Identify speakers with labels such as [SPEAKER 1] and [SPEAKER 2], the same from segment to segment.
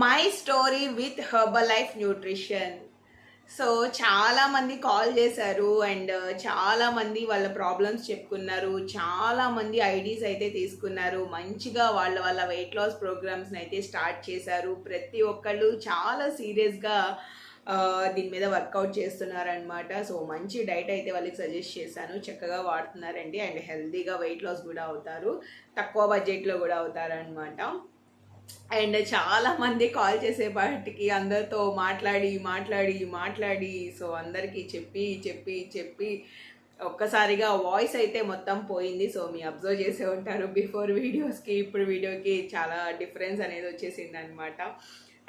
[SPEAKER 1] My story with Herbalife nutrition so చాలామంది call చేశారు and uh, చాలామంది వాళ్ళ ప్రాబ్లమ్స్ చెప్పుకున్నారు. చాలా మంది ఐడీస్ అయితే తీసుకున్నారు. మంచిగా వాళ్ళ వాళ్ళ వెయిట్ లాస్ ప్రోగ్రామ్స్ని అయితే స్టార్ట్ చేశారు. ప్రతి ఒక్కళ్ళు చాలా సీరియస్గా uh, దీని మీద వర్కౌట్ చేస్తున్నారనమాట సో మంచి డైట్ అయితే వాళ్ళకి సజెస్ట్ చేశాను. చక్కగా వాడుతున్నారండి. అండ్ హెల్తీగా వెయిట్ లాస్ కూడా అవుతారు. తక్కువ బడ్జెట్లో కూడా అవుతారనమాట అండ్ చాలా మంది కాల్ చేసేపాటికి అందరితో మాట్లాడి మాట్లాడి మాట్లాడి సో అందరికీ చెప్పి చెప్పి చెప్పి ఒక్కసారిగా వాయిస్ అయితే మొత్తం పోయింది. సో మీ అబ్జర్వ్ చేసే ఉంటారు. బిఫోర్ వీడియోస్కి ఇప్పుడు వీడియోకి చాలా డిఫరెన్స్ అనేది వచ్చేసింది అనమాట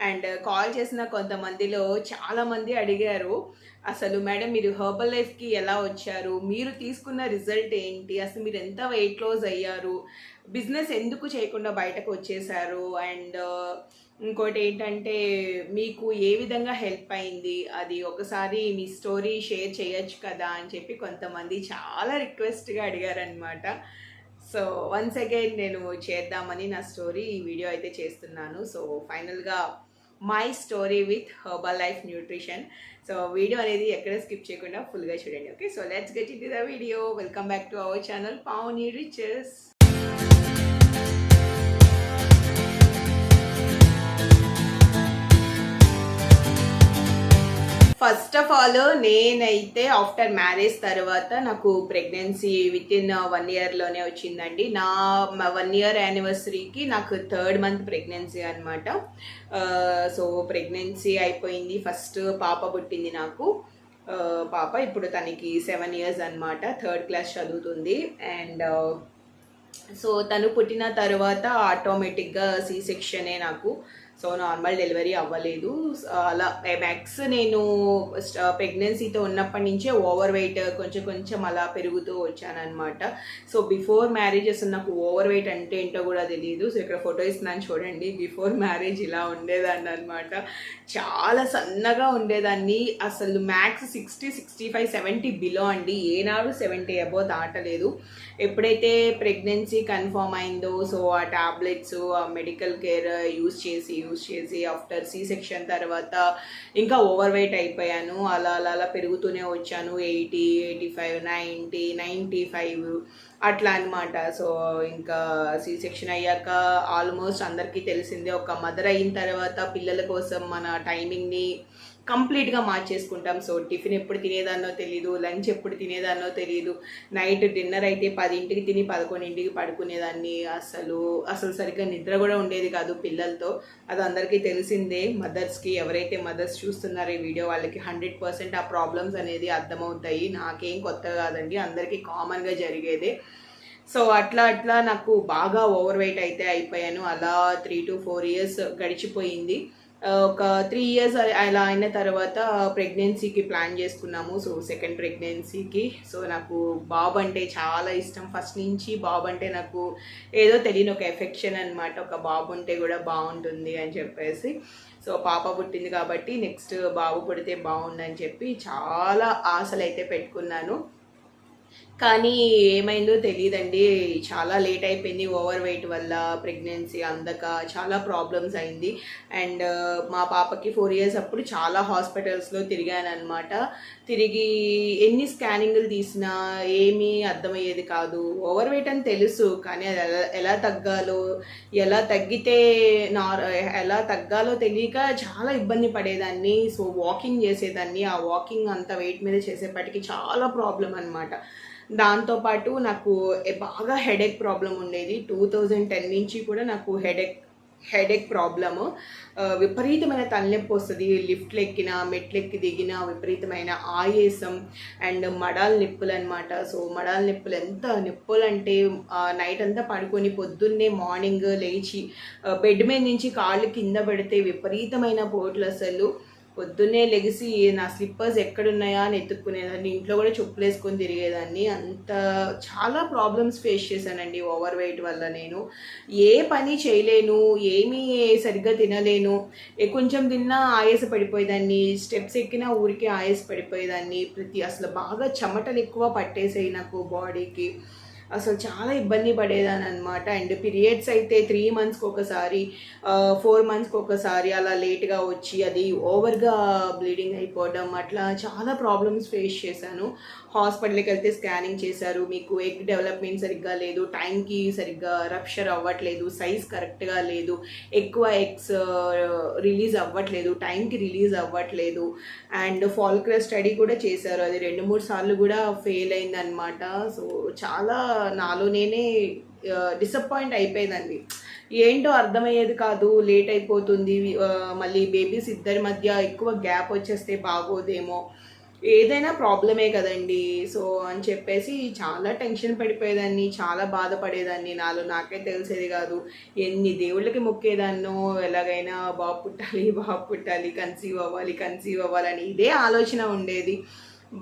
[SPEAKER 1] అండ్ కాల్ చేసిన కొంతమందిలో చాలామంది అడిగారు అసలు మేడం మీరు హర్బల్ లైఫ్కి ఎలా వచ్చారు? మీరు తీసుకున్న రిజల్ట్ ఏంటి? అసలు మీరు ఎంత వెయిట్ లాస్ అయ్యారు? బిజినెస్ ఎందుకు చేయకుండా బయటకు వచ్చేసారు అండ్ ఇంకోటి ఏంటంటే మీకు ఏ విధంగా హెల్ప్ అయింది? అది ఒకసారి మీ స్టోరీ షేర్ చేయొచ్చు కదా అని చెప్పి కొంతమంది చాలా రిక్వెస్ట్గా అడిగారనమాట సో వన్స్ అగైన్ నేను చేద్దామని నా స్టోరీ ఈ వీడియో అయితే చేస్తున్నాను. సో ఫైనల్గా my story with Herbalife nutrition. So video అనేది ఎక్కడ స్కిప్ చేయకుండా ఫుల్గా చూడండి. Okay? So let's get in the video. Welcome back to our channel Pavani riches. First of all నేనైతే ఆఫ్టర్ మ్యారేజ్ తర్వాత నాకు ప్రెగ్నెన్సీ విత్ ఇన్ వన్ ఇయర్లోనే వచ్చిందండి. నా వన్ ఇయర్ యానివర్సరీకి నాకు థర్డ్ మంత్ ప్రెగ్నెన్సీ అనమాట సో ప్రెగ్నెన్సీ అయిపోయింది. ఫస్ట్ పాప పుట్టింది నాకు. Uh, పాప ఇప్పుడు తనకి సెవెన్ ఇయర్స్ అనమాట థర్డ్ క్లాస్ చదువుతుంది. అండ్ సో తను పుట్టిన తర్వాత ఆటోమేటిక్గా సి సెక్షనే నాకు సో నార్మల్ డెలివరీ అవ్వలేదు. సో అలా మ్యాక్స్ నేను ప్రెగ్నెన్సీతో ఉన్నప్పటి నుంచే ఓవర్ వెయిట్ కొంచెం కొంచెం అలా పెరుగుతూ వచ్చానమాట సో బిఫోర్ మ్యారేజెస్ నాకు ఓవర్ వెయిట్ అంటే ఏంటో కూడా తెలియదు సో ఇక్కడ ఫోటో ఇస్తున్నాను చూడండి. బిఫోర్ మ్యారేజ్ ఇలా ఉండేదాన్ని అనమాట చాలా సన్నగా ఉండేదాన్ని. అసలు max sixty sixty five seventy below అండి. ఏనాడు సెవెంటీ అబో దాటలేదు. ఎప్పుడైతే ప్రెగ్నెన్సీ కన్ఫర్మ్ అయిందో సో ఆ టాబ్లెట్స్ ఆ మెడికల్ కేర్ యూస్ చేసి యూస్ చేసి ఆఫ్టర్ సి సెక్షన్ తర్వాత ఇంకా ఓవర్ వెయిట్ అయిపోయాను. అలా అలా అలా పెరుగుతూనే వచ్చాను. Eighty eighty five ninety ninety five అట్లా అనమాట సో ఇంకా సి సెక్షన్ అయ్యాక ఆల్మోస్ట్ అందరికీ తెలిసిందే. ఒక మదర్ అయిన తర్వాత పిల్లల కోసం మన టైమింగ్ని కంప్లీట్గా మార్చేసుకుంటాం. సో టిఫిన్ ఎప్పుడు తినేదాన్నో తెలియదు లంచ్ ఎప్పుడు తినేదాన్నో తెలియదు నైట్ డిన్నర్ అయితే పదింటికి తిని పదకొండింటికి పడుకునేదాన్ని. అసలు అసలు సరిగ్గా నిద్ర కూడా ఉండేది కాదు పిల్లలతో. అది అందరికీ తెలిసిందే. మదర్స్కి ఎవరైతే మదర్స్ చూస్తున్నారో ఈ వీడియో వాళ్ళకి హండ్రెడ్ పర్సెంట్ ఆ ప్రాబ్లమ్స్ అనేది అర్థమవుతాయి. నాకేం కొత్త కాదండి. అందరికీ కామన్గా జరిగేదే. సో అట్లా అట్లా నాకు బాగా ఓవర్ వెయిట్ అయితే అయిపోయాను. అలా త్రీ టు ఫోర్ ఇయర్స్ గడిచిపోయింది. ఒక త్రీ ఇయర్స్ అలా అయిన తర్వాత ప్రెగ్నెన్సీకి ప్లాన్ చేసుకున్నాము. సో సెకండ్ ప్రెగ్నెన్సీకి. సో నాకు బాబు అంటే చాలా ఇష్టం. ఫస్ట్ నుంచి బాబు అంటే నాకు ఏదో తెలియని ఒక ఎఫెక్షన్ అనమాట ఒక బాబు ఉంటే కూడా బాగుంటుంది అని చెప్పేసి. సో పాప పుట్టింది కాబట్టి నెక్స్ట్ బాబు పుడితే బాగుందని చెప్పి చాలా ఆశలు అయితే పెట్టుకున్నాను. కానీ ఏమైందో తెలియదండి చాలా లేట్ అయిపోయింది. ఓవర్ వెయిట్ వల్ల ప్రెగ్నెన్సీ అందక చాలా ప్రాబ్లమ్స్ అయింది. అండ్ మా పాపకి ఫోర్ ఇయర్స్ అప్పుడు చాలా హాస్పిటల్స్లో తిరిగానమాట తిరిగి ఎన్ని స్కానింగ్లు తీసినా ఏమీ అర్థమయ్యేది కాదు. ఓవర్ వెయిట్ అని తెలుసు కానీ అది ఎలా ఎలా తగ్గాలో ఎలా తగ్గితే నార్ ఎలా తగ్గాలో తెలియక చాలా ఇబ్బంది పడేదాన్ని. సో వాకింగ్ చేసేదాన్ని. ఆ వాకింగ్ అంత వెయిట్ మీద చేసేపటికి చాలా ప్రాబ్లం అనమాట దాంతోపాటు నాకు బాగా హెడేక్ ప్రాబ్లం ఉండేది. టూ థౌజండ్ టెన్ నుంచి కూడా నాకు హెడేక్ హెడేక్ ప్రాబ్లము. విపరీతమైన తలనొప్పి వస్తుంది. లిఫ్ట్లు ఎక్కిన మెట్లెక్కి దిగిన విపరీతమైన ఆయాసం అండ్ మడాల నొప్పులు అనమాట సో మడాల నొప్పులు ఎంత? నొప్పులు అంటే నైట్ అంతా పడుకొని పొద్దున్నే మార్నింగ్ లేచి బెడ్ మీద నుంచి కాళ్ళు కింద పెడితే విపరీతమైన పోట్లు అసలు. పొద్దున్నే లెగిసి నా స్లిప్పర్స్ ఎక్కడున్నాయా అని ఎత్తుక్కునేదాన్ని ఇంట్లో కూడా చెప్పులు వేసుకొని తిరిగేదాన్ని. అంత చాలా ప్రాబ్లమ్స్ ఫేస్ చేశానండి ఓవర్ వెయిట్ వల్ల నేను. ఏ పని చేయలేను ఏమీ సరిగ్గా తినలేను. ఏ కొంచెం తిన్నా ఆయాస పడిపోయేదాన్ని స్టెప్స్ ఎక్కినా ఊరికే ఆయాస పడిపోయేదాన్ని. ప్రతి అసలు బాగా చెమటలు ఎక్కువ పట్టేసాయి నాకు బాడీకి అసలు చాలా ఇబ్బంది పడేదాని అనమాట అండ్ పీరియడ్స్ అయితే త్రీ మంత్స్కి ఒకసారి ఫోర్ మంత్స్కి ఒకసారి అలా లేట్గా వచ్చి అది ఓవర్గా బ్లీడింగ్ అయిపోవడం అట్లా చాలా ప్రాబ్లమ్స్ ఫేస్ చేశాను. హాస్పిటల్కి వెళ్తే స్కానింగ్ చేశారు. మీకు ఎగ్ డెవలప్మెంట్ సరిగ్గా లేదు టైంకి సరిగ్గా రప్షర్ అవ్వట్లేదు సైజ్ కరెక్ట్గా లేదు ఎక్కువ ఎగ్స్ రిలీజ్ అవ్వట్లేదు టైంకి రిలీజ్ అవ్వట్లేదు. అండ్ ఫాల్క్రస్ స్టడీ కూడా చేశారు. అది రెండు మూడు సార్లు కూడా ఫెయిల్ అయిందనమాట సో చాలా నాలో నేనే డిసప్పాయింట్ అయిపోయేదండి ఏంటో అర్థమయ్యేది కాదు లేట్ అయిపోతుంది మళ్ళీ బేబీస్ ఇద్దరి మధ్య ఎక్కువ గ్యాప్ వచ్చేస్తే బాగోదేమో. ఏదైనా ప్రాబ్లమే కదండి. సో అని చెప్పేసి చాలా టెన్షన్ పడిపోయేదాన్ని చాలా బాధపడేదాన్ని నాలో. నాకే తెలిసేది కాదు ఎన్ని దేవుళ్ళకి మొక్కేదాన్నో ఎలాగైనా బాబు పుట్టాలి బాబు పుట్టాలి కన్సీవ్ అవ్వాలి కన్సీవ్ అవ్వాలని ఇదే ఆలోచన ఉండేది.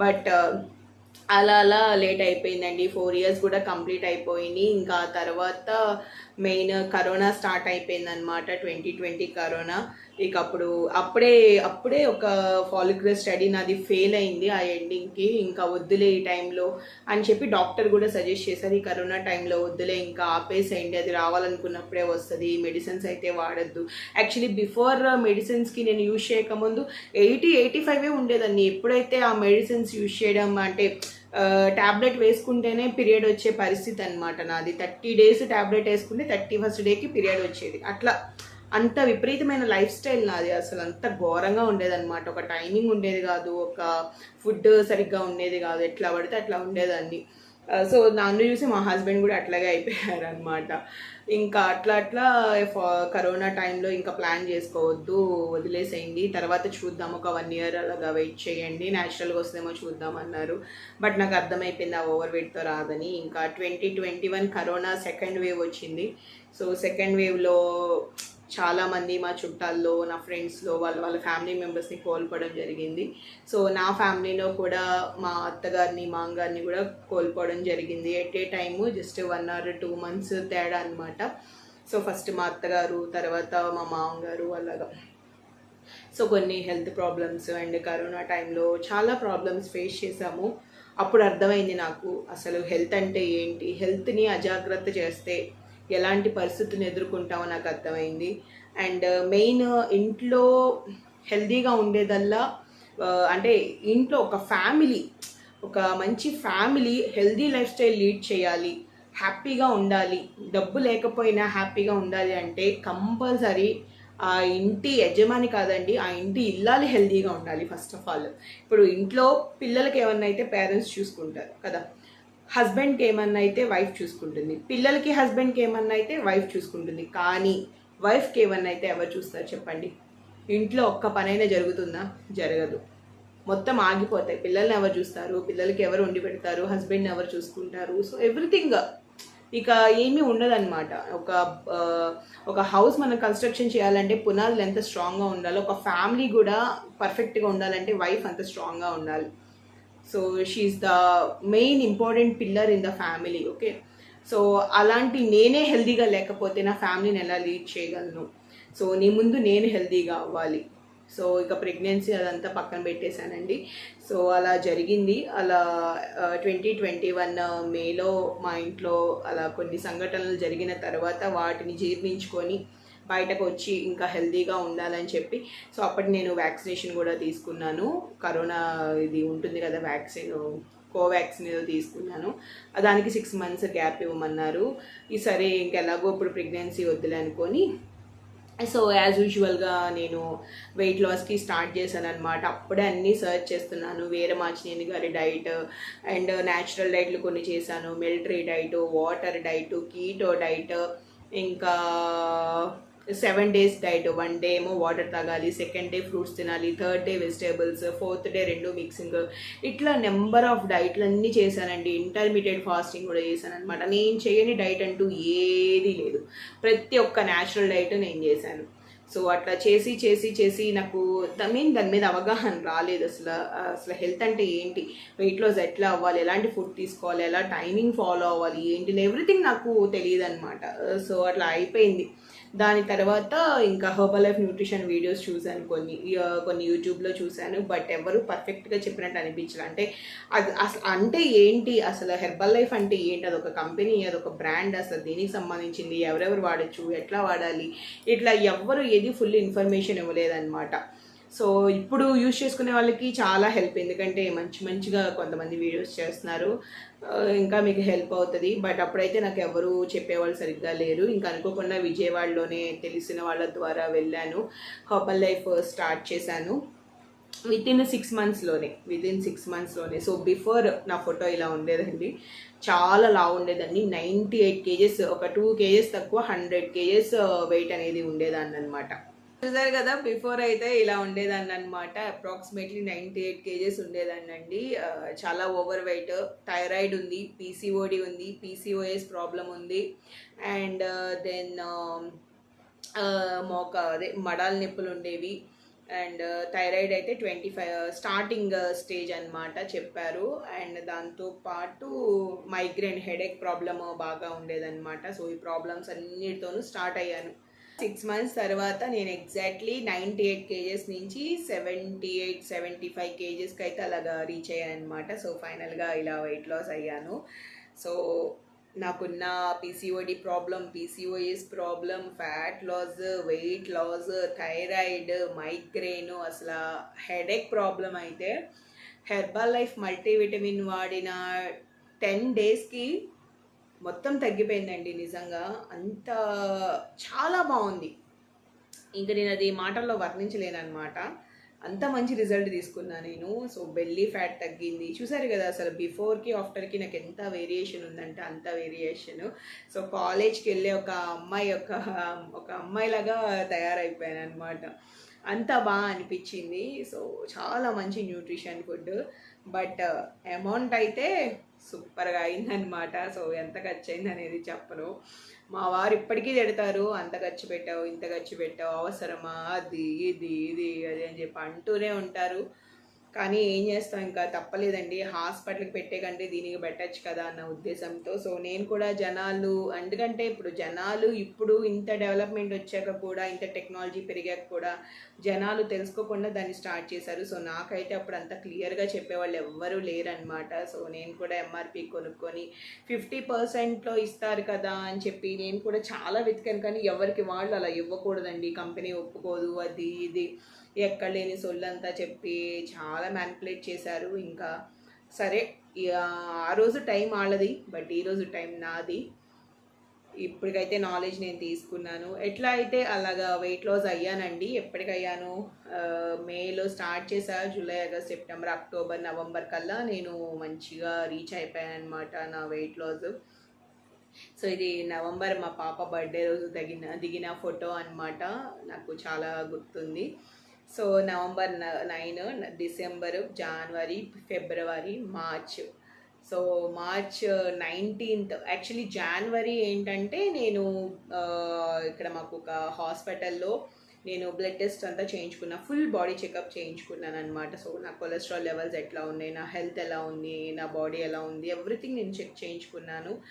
[SPEAKER 1] బట్ అలా అలా లేట్ అయిపోయిందండి. ఫోర్ ఇయర్స్ కూడా కంప్లీట్ అయిపోయింది. ఇంకా తర్వాత మెయిన్ కరోనా స్టార్ట్ అయిపోయింది అనమాట ట్వంటీ ట్వంటీ కరోనా. ఇక అప్పుడు అప్పుడే అప్పుడే ఒక ఫాలిక్యులర్ స్టడీ నాది ఫెయిల్ అయింది ఆ ఎండింగ్కి ఇంకా వద్దులే ఈ టైంలో అని చెప్పి డాక్టర్ కూడా సజెస్ట్ చేశారు ఈ కరోనా టైంలో వద్దులే ఇంకా ఆపేసేయండి అది రావాలనుకున్నప్పుడే వస్తుంది మెడిసిన్స్ అయితే వాడద్దు. యాక్చువల్లీ బిఫోర్ మెడిసిన్స్కి నేను యూజ్ చేయకముందు ఎయిటీ ఎయిటీ ఫైవే ఉండేదాన్ని. ఎప్పుడైతే ఆ మెడిసిన్స్ యూజ్ చేయడం అంటే ట్యాబ్లెట్ వేసుకుంటేనే పీరియడ్ వచ్చే పరిస్థితి అనమాట నాది. థర్టీ డేస్ ట్యాబ్లెట్ వేసుకుంటే థర్టీ ఫస్ట్ డేకి పీరియడ్ వచ్చేది. అట్లా అంత విపరీతమైన లైఫ్ స్టైల్ నాది. అసలు అంత ఘోరంగా ఉండేదన్నమాట. ఒక టైమింగ్ ఉండేది కాదు. ఒక ఫుడ్ సరిగ్గా ఉండేది కాదు. ఎట్లా పడితే అట్లా ఉండేదాన్ని. Uh, సో నన్ను చూసి మా హస్బెండ్ కూడా అట్లాగే అయిపోయారు అనమాట ఇంకా అట్లా అట్లా కరోనా టైంలో uh, ఇంకా ప్లాన్ చేసుకోవద్దు వదిలేసేయండి. తర్వాత చూద్దాం ఒక వన్ ఇయర్ అలాగా వెయిట్ చేయండి. న్యాచురల్గా వస్తేమో చూద్దాం అన్నారు బట్ నాకు అర్థమైపోయింది ఆ ఓవర్ వెయిట్తో రాదని. ఇంకా twenty twenty one corona second wave వచ్చింది సో సెకండ్ వేవ్లో చాలామంది మా చుట్టాల్లో నా ఫ్రెండ్స్లో వాళ్ళ వాళ్ళ ఫ్యామిలీ మెంబర్స్ని కోల్పోవడం జరిగింది. సో నా ఫ్యామిలీలో కూడా మా అత్తగారిని మామగారిని కూడా కోల్పోవడం జరిగింది. At a time just one or two months తేడా అనమాట సో ఫస్ట్ మా అత్తగారు తర్వాత మా మామగారు అలాగా. సో కొన్ని హెల్త్ ప్రాబ్లమ్స్ అండ్ కరోనా టైంలో చాలా ప్రాబ్లమ్స్ ఫేస్ చేశాము. అప్పుడు అర్థమైంది నాకు అసలు హెల్త్ అంటే ఏంటి? హెల్త్ని అజాగ్రత్త చేస్తే ఎలాంటి పరిస్థితిని ఎదుర్కొంటామో నాకు అర్థమైంది. అండ్ uh, మెయిన్ uh, ఇంట్లో హెల్దీగా ఉండేదల్లా uh, అంటే ఇంట్లో ఒక ఫ్యామిలీ ఒక మంచి family healthy lifestyle lead చేయాలి హ్యాపీగా ఉండాలి. డబ్బు లేకపోయినా హ్యాపీగా ఉండాలి అంటే కంపల్సరీ ఆ ఇంటి యజమాని కాదండి ఆ ఇంటి ఇల్లాలి హెల్దీగా ఉండాలి ఫస్ట్ ఆఫ్ ఆల్ ఇప్పుడు ఇంట్లో పిల్లలకి ఏమన్నా అయితే పేరెంట్స్ చూసుకుంటారు కదా. హస్బెండ్కి ఏమన్నా అయితే వైఫ్ చూసుకుంటుంది. పిల్లలకి హస్బెండ్కి ఏమన్నా అయితే వైఫ్ చూసుకుంటుంది. కానీ వైఫ్కి ఏమన్నా అయితే ఎవరు చూస్తారు చెప్పండి? ఇంట్లో ఒక్క పనైనా జరుగుతుందా? జరగదు. మొత్తం ఆగిపోతాయి. పిల్లల్ని ఎవరు చూస్తారు? పిల్లలకి ఎవరు వండి పెడతారు? హస్బెండ్ని ఎవరు చూసుకుంటారు? సో ఎవ్రీథింగ్ ఇక ఏమీ ఉండదన్నమాట. ఒక ఒక హౌస్ మనం కన్స్ట్రక్షన్ చేయాలంటే పునాదులు ఎంత స్ట్రాంగ్గా ఉండాలో? ఒక ఫ్యామిలీ కూడా పర్ఫెక్ట్గా ఉండాలంటే వైఫ్ అంత స్ట్రాంగ్గా ఉండాలి. So she's the main important pillar in the family okay so అలాంటి నేనే హెల్దీగా లేకపోతే నా ఫ్యామిలీని ఎలా లీడ్ చేయగలను? సో నీ ముందు నేను హెల్దీగా అవ్వాలి. సో ఇక ప్రెగ్నెన్సీ అదంతా పక్కన పెట్టేశానండి. సో అలా జరిగింది. అలా ట్వంటీ ట్వంటీ వన్ మేలో మా ఇంట్లో అలా కొన్ని సంఘటనలు జరిగిన తర్వాత వాటిని జీర్ణించుకొని బయటకు వచ్చి ఇంకా హెల్తీగా ఉండాలని చెప్పి. సో అప్పటి నేను వ్యాక్సినేషన్ కూడా తీసుకున్నాను. కరోనా ఇది ఉంటుంది కదా వ్యాక్సిన్ కోవాక్సిన్ ఏదో తీసుకున్నాను. దానికి సిక్స్ మంత్స్ గ్యాప్ ఇవ్వమన్నారు. ఈ సరే ఇంకెలాగో ఇప్పుడు ప్రెగ్నెన్సీ వద్దులే అనుకొని. సో యాజ్ యూజువల్గా నేను వెయిట్ లాస్కి స్టార్ట్ చేశాను అనమాట అప్పుడే అన్నీ సర్చ్ చేస్తున్నాను. వేరే మాచినేని గారి డైట్ అండ్ న్యాచురల్ డైట్లు కొన్ని చేశాను. Military diet water diet keto diet ఇంకా seven days diet one day ఏమో వాటర్ తాగాలి సెకండ్ డే ఫ్రూట్స్ తినాలి third day vegetables fourth day రెండు మిక్సింగ్. ఇట్లా నెంబర్ ఆఫ్ డైట్లు అన్నీ చేశానండి. ఇంటర్మీడియట్ ఫాస్టింగ్ కూడా చేశాను అనమాట నేను చేయని డైట్ అంటూ ఏది లేదు. ప్రతి ఒక్క న్యాచురల్ డైట్ నేను చేశాను. సో అట్లా చేసి చేసి చేసి నాకు మీన్ దాని మీద అవగాహన రాలేదు అసలు. అసలు హెల్త్ అంటే ఏంటి? వెయిట్ లాస్ ఎట్లా అవ్వాలి? ఎలాంటి ఫుడ్ తీసుకోవాలి? ఎలా టైమింగ్ ఫాలో అవ్వాలి? ఏంటి? ఎవ్రీథింగ్ నాకు తెలియదు అనమాట సో అట్లా అయిపోయింది. దాని తర్వాత ఇంకా హర్బల్ లైఫ్ న్యూట్రిషన్ వీడియోస్ చూశాను కొన్ని కొన్ని యూట్యూబ్లో చూశాను బట్ ఎవరు పర్ఫెక్ట్గా చెప్పినట్టు అనిపించారు అంటే అది అసలు అంటే ఏంటి? అసలు హెర్బల్ లైఫ్ అంటే ఏంటి? అదొక కంపెనీ అదొక బ్రాండ్ అసలు దీనికి సంబంధించింది ఎవరెవరు వాడచ్చు ఎట్లా వాడాలి? ఇట్లా ఎవ్వరు ఏది ఫుల్ ఇన్ఫర్మేషన్ ఇవ్వలేదన్నమాట. సో ఇప్పుడు యూజ్ చేసుకునే వాళ్ళకి చాలా హెల్ప్. ఎందుకంటే మంచి మంచిగా కొంతమంది వీడియోస్ చేస్తున్నారు. ఇంకా మీకు హెల్ప్ అవుతుంది. బట్ అప్పుడైతే నాకు ఎవరు చెప్పేవాళ్ళు సరిగ్గా లేరు. ఇంకా అనుకోకుండా విజయవాడలోనే తెలిసిన వాళ్ళ ద్వారా వెళ్ళాను. హోపల్ లైఫ్ స్టార్ట్ చేశాను. విత్ ఇన్ సిక్స్ మంత్స్లోనే విత్ ఇన్ సిక్స్ మంత్స్లోనే సో బిఫోర్ నా ఫోటో ఇలా ఉండేదండి. చాలా లావు ఉండేదండి. నైంటీ ఎయిట్ కేజెస్ ఒక టూ కేజెస్ తక్కువ హండ్రెడ్ కేజెస్ uh, వెయిట్ అనేది ఉండేదాన్ని అనమాట చూసారు కదా బిఫోర్ అయితే ఇలా ఉండేదాన్ని అనమాట అప్రాక్సిమేట్లీ నైంటీ ఎయిట్ కేజెస్ ఉండేదాన్ని అండి చాలా ఓవర్ వెయిట్ థైరాయిడ్ ఉంది పీసీఓడి ఉంది. పీసీఓఎస్ ప్రాబ్లం ఉంది అండ్ దెన్ uh, um, మోక అదే మడాల నొప్పులు ఉండేవి. అండ్ థైరాయిడ్ uh, అయితే ట్వంటీ ఫైవ్ స్టార్టింగ్ స్టేజ్ అన్నమాట చెప్పారు. అండ్ దాంతో పాటు మైగ్రేన్ హెడేక్ ప్రాబ్లమ్ బాగా ఉండేదన్నమాట. సో ఈ ప్రాబ్లమ్స్ అన్నిటితోనూ స్టార్ట్ అయ్యాను. సిక్స్ మంత్స్ తర్వాత నేను ఎగ్జాక్ట్లీ నైంటీ ఎయిట్ కేజెస్ నుంచి సెవెంటీ ఎయిట్ సెవెంటీ ఫైవ్ కేజెస్కి అయితే అలాగా రీచ్ అయ్యాను అనమాట సో ఫైనల్గా ఇలా వెయిట్ లాస్ అయ్యాను. సో నాకున్న PCOD problem PCOS problem fat loss weight loss thyroid migraine అసలు హెడేక్ ప్రాబ్లం అయితే హెర్బల్ లైఫ్ మల్టీవిటమిన్ వాడిన టెన్ డేస్కి మొత్తం తగ్గిపోయిందండి నిజంగా. అంత చాలా బాగుంది. ఇంకా నేను అది మాటల్లో వర్ణించలేనమాట అంత మంచి రిజల్ట్ తీసుకున్నా నేను. సో బెల్లీ ఫ్యాట్ తగ్గింది. చూసారు కదా అసలు బిఫోర్కి ఆఫ్టర్కి నాకు ఎంత వేరియేషన్ ఉందంటే అంత వేరియేషన్. సో కాలేజ్కి వెళ్ళే ఒక అమ్మాయి ఒక ఒక అమ్మాయిలాగా తయారైపోయాను అనమాట అంత బాగా అనిపించింది. సో చాలా మంచి న్యూట్రిషన్ ఫుడ్ బట్ అమౌంట్ అయితే సూపర్గా అయిందనమాట సో ఎంత ఖర్చు అయింది అనేది చెప్పను. మా వారు ఇప్పటికీ తిడతారు అంత ఖర్చు పెట్టావు ఇంత ఖర్చు పెట్టావు అవసరమా? అది ఇది ఇది అది అని చెప్పి అంటూనే ఉంటారు. కానీ ఏం చేస్తాం ఇంకా? తప్పలేదండి. హాస్పిటల్కి పెట్టే కంటే దీనికి పెట్టచ్చు కదా అన్న ఉద్దేశంతో. సో నేను కూడా జనాలు ఎందుకంటే ఇప్పుడు జనాలు ఇప్పుడు ఇంత డెవలప్మెంట్ వచ్చాక కూడా ఇంత టెక్నాలజీ పెరిగాక కూడా జనాలు తెలుసుకోకుండా దాన్ని స్టార్ట్ చేశారు. సో నాకైతే అప్పుడు అంత క్లియర్గా చెప్పేవాళ్ళు ఎవ్వరూ లేరనమాట సో నేను కూడా ఎంఆర్పి కొనుక్కొని ఫిఫ్టీ పర్సెంట్లో ఇస్తారు కదా అని చెప్పి నేను కూడా చాలా వెతికాను. కానీ ఎవరికి వాళ్ళు అలా ఇవ్వకూడదండి. కంపెనీ ఒప్పుకోదు అది ఇది. ఎక్కడ లేని సొల్లంతా చెప్పి చాలా మ్యానిపులేట్ చేశారు. ఇంకా సరే ఇక ఆ రోజు టైం వాళ్ళది బట్ ఈ రోజు టైం నాది. ఇప్పటికైతే నాలెడ్జ్ నేను తీసుకున్నాను. ఎట్లా అయితే అలాగా వెయిట్ లాస్ అయ్యానండి ఎప్పటికయ్యాను? మేలో స్టార్ట్ చేశా July August September October November కల్లా నేను మంచిగా రీచ్ అయిపోయాను అనమాట నా వెయిట్ లాస్ సో ఇది నవంబర్ మా పాప బర్త్డే రోజు తగిన దిగిన ఫోటో అన్నమాట. నాకు చాలా గుర్తుంది. సో నవంబర్ నైన్ డిసెంబర్ జనవరి ఫిబ్రవరి March. So March nineteenth. Actually జనవరి ఏంటంటే నేను ఇక్కడ మాకు ఒక హాస్పిటల్లో నేను బ్లడ్ టెస్ట్ అంతా చేయించుకున్నా ఫుల్ బాడీ చెకప్ చేయించుకున్నాను అనమాట సో నా కొలెస్ట్రాల్ లెవెల్స్ ఎట్లా ఉన్నాయి నా హెల్త్ ఎలా ఉంది నా బాడీ ఎలా ఉంది ఎవ్రీథింగ్ నేను చెక్ చేయించుకున్నాను.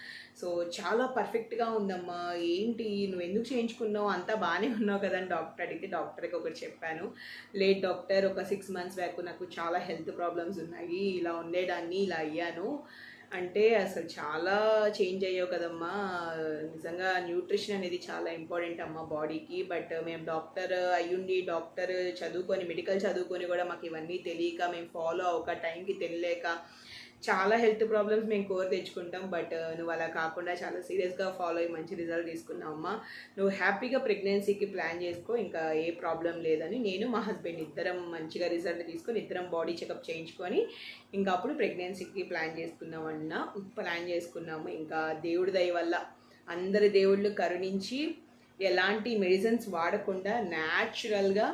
[SPEAKER 1] సో చాలా పర్ఫెక్ట్గా ఉందమ్మా. ఏంటి నువ్వు ఎందుకు చేయించుకున్నావు? అంతా బాగానే ఉన్నావు కదా డాక్టర్ అడిగితే డాక్టర్కి ఒకటి చెప్పాను. లేట్ డాక్టర్ ఒక సిక్స్ మంత్స్ బ్యాక్ నాకు చాలా హెల్త్ ప్రాబ్లమ్స్ ఉన్నాయి. ఇలా ఉండేదాన్ని ఇలా అయ్యాను. అంటే అసలు చాలా చేంజ్ అయ్యావు కదమ్మా. నిజంగా న్యూట్రిషన్ అనేది చాలా ఇంపార్టెంట్ అమ్మ బాడీకి. బట్ మేము డాక్టర్ అయ్యుండి డాక్టర్ చదువుకొని మెడికల్ చదువుకొని కూడా మాకు ఇవన్నీ తెలియక మేము ఫాలో అవ్వక టైంకి తెలియలేక చాలా హెల్త్ ప్రాబ్లమ్స్ మేము కోరి తెచ్చుకుంటాం బట్ uh, నువ్వు అలా కాకుండా చాలా సీరియస్గా ఫాలో అయ్యి మంచి రిజల్ట్ తీసుకున్నావమ్మా నువ్వు హ్యాపీగా ప్రెగ్నెన్సీకి ప్లాన్ చేసుకో ఇంకా ఏ ప్రాబ్లం లేదని నేను మా హస్బెండ్ ఇద్దరం మంచిగా రిజల్ట్ తీసుకొని ఇద్దరం బాడీ చెకప్ చేయించుకొని ఇంకా అప్పుడు ప్రెగ్నెన్సీకి ప్లాన్ చేసుకున్నామన్నా ప్లాన్ చేసుకున్నాము. ఇంకా దేవుడి దయ వల్ల అందరి దేవుళ్ళు కరుణించి ఎలాంటి మెడిసిన్స్ వాడకుండా న్యాచురల్గా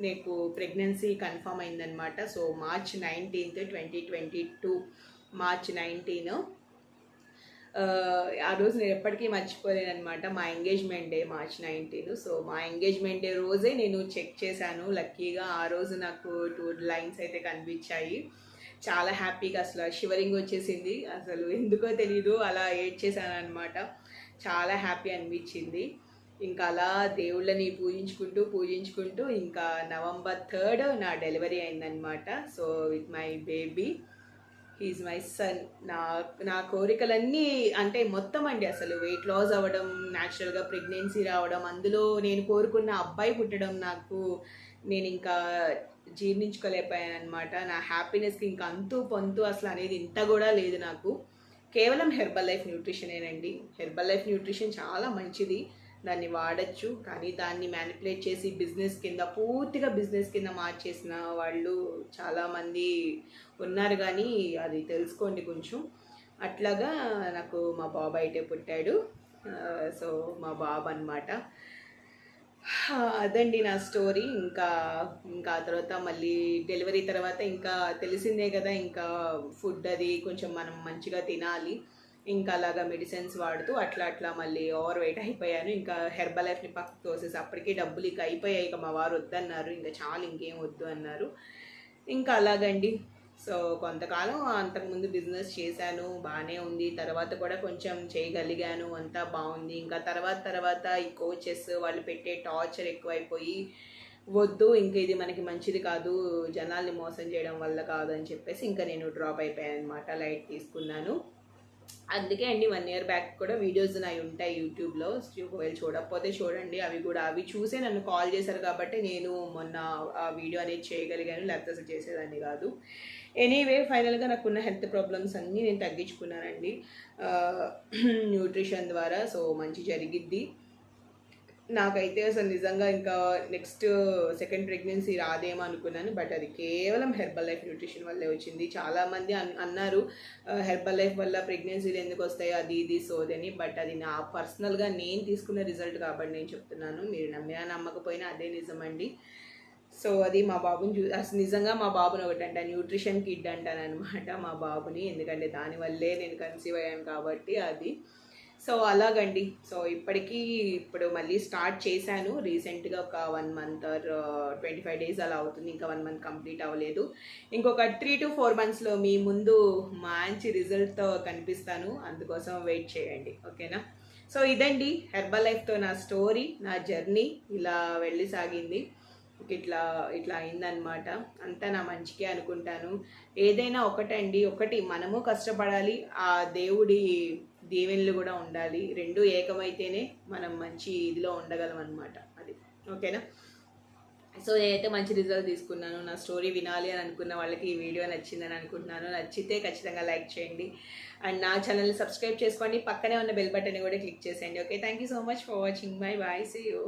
[SPEAKER 1] నీకు ప్రెగ్నెన్సీ కన్ఫర్మ్ అయిందనమాట so March nineteenth twenty twenty two March nineteen ఆ రోజు నేను ఎప్పటికీ మర్చిపోలేను అనమాట మా engagement day March nineteen so మా ఎంగేజ్మెంట్ డే రోజే నేను చెక్ చేశాను. లక్కీగా ఆ రోజు నాకు టూ లైన్స్ అయితే కనిపించాయి. చాలా హ్యాపీగా అసలు షివరింగ్ వచ్చేసింది. అసలు ఎందుకో తెలీదు. అలా ఏడ్ చేశాను అనమాట చాలా హ్యాపీ అనిపించింది. ఇంకా అలా దేవుళ్ళని పూజించుకుంటూ పూజించుకుంటూ ఇంకా నవంబర్ థర్డ్ నా డెలివరీ అయిందనమాట so with my baby he's my son. నా నా కోరికలన్నీ అంటే మొత్తం అండి అసలు వెయిట్ లాస్ అవ్వడం న్యాచురల్గా ప్రెగ్నెన్సీ రావడం అందులో నేను కోరుకున్న అబ్బాయి పుట్టడం నాకు నేను ఇంకా జీర్ణించుకోలేకపోయాను అనమాట నా హ్యాపీనెస్కి ఇంకా అంతు పొంతు అసలు అనేది ఇంత కూడా లేదు నాకు. కేవలం హెర్బల్ లైఫ్ న్యూట్రిషనేనండి హెర్బల్ లైఫ్ న్యూట్రిషన్ చాలా మంచిది. దాన్ని వాడచ్చు. కానీ దాన్ని మ్యానిపులేట్ చేసి బిజినెస్ కింద పూర్తిగా బిజినెస్ కింద మార్చేసిన వాళ్ళు చాలామంది ఉన్నారు. కానీ అది తెలుసుకోండి కొంచెం. అట్లాగా నాకు మా బాబు అయితే పుట్టాడు. సో మా బాబు అనమాట అదండి నా స్టోరీ ఇంకా ఇంకా ఆ తర్వాత మళ్ళీ డెలివరీ తర్వాత ఇంకా తెలిసిందే కదా ఇంకా ఫుడ్ అది కొంచెం మనం మంచిగా తినాలి. ఇంకా అలాగా మెడిసిన్స్ వాడుతూ అట్లా అట్లా మళ్ళీ ఓవర్ వెయిట్ అయిపోయాను. ఇంకా హెర్బల్ లైఫ్ని పక్కకు తోసేసి అప్పటికే డబ్బులు ఇక అయిపోయాయి. ఇక మా వారు వద్దన్నారు. ఇంకా చాలు ఇంకేం వద్దు అన్నారు. ఇంకా అలాగండి. సో కొంతకాలం అంతకుముందు బిజినెస్ చేశాను. బాగానే ఉంది. తర్వాత కూడా కొంచెం చేయగలిగాను. అంతా బాగుంది. ఇంకా తర్వాత తర్వాత ఈ కోచెస్ వాళ్ళు పెట్టే టార్చర్ ఎక్కువైపోయి వద్దు ఇంక ఇది మనకి మంచిది కాదు. జనాల్ని మోసం చేయడం వల్ల కాదు అని చెప్పేసి ఇంకా నేను డ్రాప్ అయిపోయాను అనమాట లైట్ తీసుకున్నాను. అందుకే అండి వన్ ఇయర్ బ్యాక్ కూడా వీడియోస్ నావి ఉంటాయి యూట్యూబ్లో ఒకవేళ చూడకపోతే చూడండి అవి కూడా. అవి చూసే నన్ను కాల్ చేశారు కాబట్టి నేను మొన్న ఆ వీడియో అనేది చేయగలిగాను లేకపోతే అసలు చేసేదాన్ని కాదు. ఎనీవే ఫైనల్గా నాకున్న హెల్త్ ప్రాబ్లమ్స్ అన్నీ నేను తగ్గించుకున్నానండి. న్యూట్రిషన్ ద్వారా. సో మంచి జరిగిద్ది. నాకైతే అసలు నిజంగా ఇంకా నెక్స్ట్ సెకండ్ ప్రెగ్నెన్సీ రాదేమో అనుకున్నాను బట్ అది కేవలం హెర్బల్ లైఫ్ న్యూట్రిషన్ వల్లే వచ్చింది. చాలామంది అన్ అన్నారు హెర్బల్ లైఫ్ వల్ల ప్రెగ్నెన్సీలు ఎందుకు వస్తాయి అది ఇది సోదని బట్ అది నా పర్సనల్గా నేను తీసుకున్న రిజల్ట్ కాబట్టి నేను చెప్తున్నాను. మీరు నమ్మినా నమ్మకపోయినా అదే నిజమండి. సో అది మా బాబుని చూ అసలు నిజంగా మా బాబుని ఒకటి అంట న్యూట్రిషన్ కిడ్ అంటాను అనమాట మా బాబుని. ఎందుకంటే దానివల్లే నేను కన్సీవ్ అయ్యాను కాబట్టి అది. సో అలాగండి. సో ఇప్పటికీ ఇప్పుడు మళ్ళీ స్టార్ట్ చేశాను. రీసెంట్గా ఒక one month or twenty five days అలా అవుతుంది. ఇంకా వన్ మంత్ కంప్లీట్ అవ్వలేదు. ఇంకొక త్రీ టు ఫోర్ మంత్స్లో మీ ముందు మంచి రిజల్ట్తో కనిపిస్తాను. అందుకోసం వెయిట్ చేయండి. ఓకేనా? సో ఇదండి హెర్బల్ లైఫ్తో నా స్టోరీ నా జర్నీ. ఇలా వెళ్ళి సాగింది. ఇట్లా ఇట్లా అయిందనమాట అంతా నా మంచికే అనుకుంటాను. ఏదైనా ఒకటండి. ఒకటి మనము కష్టపడాలి. ఆ దేవుడి దీవెనలు కూడా ఉండాలి. రెండు ఏకమైతేనే మనం మంచి ఇదిలో ఉండగలం అనమాట అది. ఓకేనా? సో నేనైతే మంచి రిజల్ట్ తీసుకున్నాను. నా స్టోరీ వినాలి అని అనుకున్న వాళ్ళకి ఈ వీడియో నచ్చిందని అనుకుంటున్నాను. నచ్చితే ఖచ్చితంగా లైక్ చేయండి. అండ్ నా ఛానల్ని సబ్స్క్రైబ్ చేసుకోండి. పక్కనే ఉన్న బెల్ బటన్ కూడా క్లిక్ చేసేయండి. Okay thank you so much for watching bye bye see you